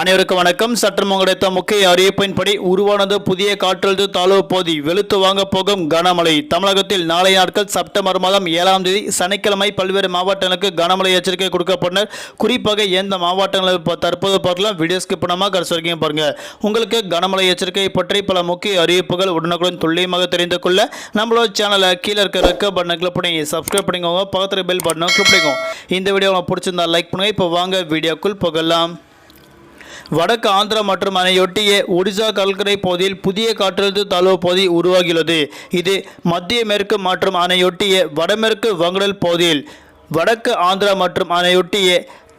அனைவருக்கும் வணக்கம். சற்றும் கிடைத்த முக்கிய அறிவிப்பின்படி உருவானது புதிய காற்றழுத்த தாழ்வு பகுதி வெளுத்து வாங்க போகும் கனமழை. தமிழகத்தில் நாளை நாட்கள் செப்டம்பர் மாதம் ஏழாம் தேதி சனிக்கிழமை பல்வேறு மாவட்டங்களுக்கு கனமழை எச்சரிக்கை கொடுக்கப்பட்டனர். குறிப்பாக எந்த மாவட்டங்களில் தற்போது பார்க்கலாம். வீடியோஸ்க்கு பணமாக கடைசி வரைக்கும் பாருங்க. உங்களுக்கு கனமழை எச்சரிக்கை பற்றி பல முக்கிய அறிவிப்புகள் உடனுக்குடன் துல்லியமாக தெரிந்து கொள்ள நம்மளோட சேனலை கீழே இருக்க ரெக்க பட்டனை கிளிக் பண்ணி சப்ஸ்கிரைப் பண்ணிக்கோங்க. பக்கத்தில் பெல் பட்டனை கிளிக் பண்ணிக்கோங்க. இந்த வீடியோ உங்களுக்கு பிடிச்சிருந்தா லைக் பண்ணுங்க. இப்போ வாங்க வீடியோக்குள் போகலாம். வடக்கு ஆந்திரா மற்றும் அதனையொட்டிய ஒடிசா கடற்கரை பகுதியில் புதிய காற்றழுத்த தாழ்வு பகுதி உருவாகியுள்ளது. இது மத்திய மேற்கு மற்றும் அதனையொட்டிய வடமேற்கு வங்கடல் பகுதியில் வடக்கு ஆந்திரா மற்றும் அதனையொட்டிய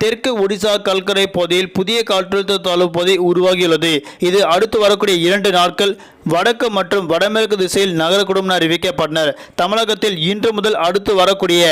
தெற்கு ஒடிசா கல்கரை பகுதியில் புதிய காற்றழுத்த தாழ்வு பகுதி உருவாகியுள்ளது. இது அடுத்து வரக்கூடிய இரண்டு நாட்கள் வடக்கு மற்றும் வடமேற்கு திசையில் நகரக்கூடும் என அறிவிக்கப்பட்டனர். தமிழகத்தில் இன்று முதல் அடுத்து வரக்கூடிய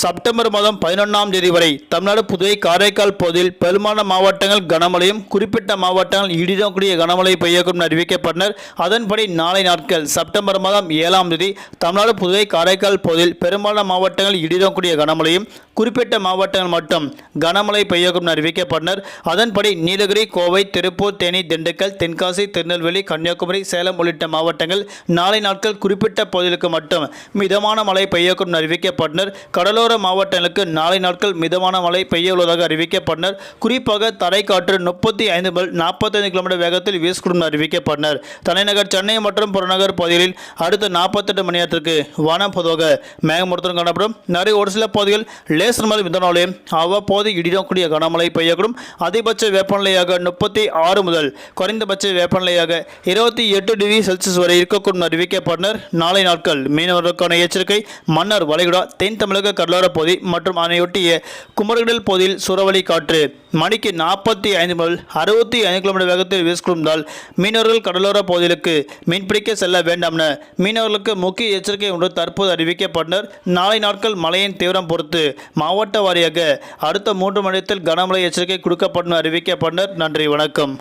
செப்டம்பர் மாதம் பதினொன்றாம் தேதி வரை தமிழ்நாடு புதுவை காரைக்கால் பகுதியில் பெரும்பாலான மாவட்டங்கள் கனமழையும் குறிப்பிட்ட மாவட்டங்கள் இடிடக்கூடிய கனமழை பெய்யக்கும் என அறிவிக்கப்பட்டனர். அதன்படி நாளை நாட்கள் செப்டம்பர் மாதம் ஏழாம் தேதி தமிழ்நாடு புதுவை காரைக்கால் பகுதியில் பெரும்பாலான மாவட்டங்கள் இடிடக்கூடிய கனமழையும் குறிப்பிட்ட மாவட்டங்கள் மட்டும் கனமழை பெய்யக்கும் என அறிவிக்கப்பட்டனர். அதன்படி நீலகிரி கோவை திருப்பூர் தேனி திண்டுக்கல் தென்காசி திருநெல்வேலி கன்னியாகுமரி சேலம் உள்ளிட்ட மாவட்டங்கள் நாளை நாட்கள் குறிப்பிட்ட பகுதிகளுக்கு மட்டும் மிதமான மழை பெய்யக்கும் என அறிவிக்கப்பட்டனர். கடலோர மாவட்டங்களுக்கு நாளை நாட்கள் மிதமான மழை பெய்ய உள்ளதாக அறிவிக்கப்பட்டனர். குறிப்பாக தரைக்காற்று முப்பத்தி ஐந்து முதல் நாற்பத்தைந்து கிலோமீட்டர் வேகத்தில் வீசக்கூடும் அறிவிக்கப்பட்டனர். தலைநகர் சென்னை மற்றும் புறநகர் பகுதிகளில் அடுத்த நாற்பத்தெட்டு மணி நேரத்திற்கு வானம் பொதுவாக மேகமூட்டத்துடன் காணப்படும். நிறைய ஒரு சில பகுதிகள் லேசர் மழை மிதனாலே அவ்வப்போது இடிடக்கூடிய கனமழை பெய்யக்கூடும். அதிகபட்ச வெப்பநிலையாக முப்பத்தி ஆறு முதல் குறைந்தபட்ச வெப்பநிலையாக இருபத்தி எட்டு டிகிரி செல்சியஸ் வரை இருக்கக்கூடும் அறிவிக்கப்பட்டனர். நாளை நாட்கள் மீனவர்களுக்கான எச்சரிக்கை மன்னர் வளைகுடா தென் தமிழக கடலோர பகுதி மற்றும் அதனையொட்டிய குமரகடல் பகுதியில் சுறவழி காற்று. மணிக்கு நாற்பத்தி ஐந்து முதல் அறுபத்தி ஐந்து கிலோமீட்டர் வேகத்தில் வீசிக்கொண்டால் மீனவர்கள் கடலோர பகுதிகளுக்கு மீன்பிடிக்க செல்ல வேண்டாம் என மீனவர்களுக்கு முக்கிய எச்சரிக்கை ஒன்று தற்போது அறிவிக்கப்பட்டனர். நாளை நாட்கள் மழையின் தீவிரம் பொறுத்து மாவட்ட வாரியாக அடுத்த மூன்று மணி நேரத்தில் கனமழை எச்சரிக்கை கொடுக்கப்படும் அறிவிக்கப்பட்டனர். நன்றி வணக்கம்.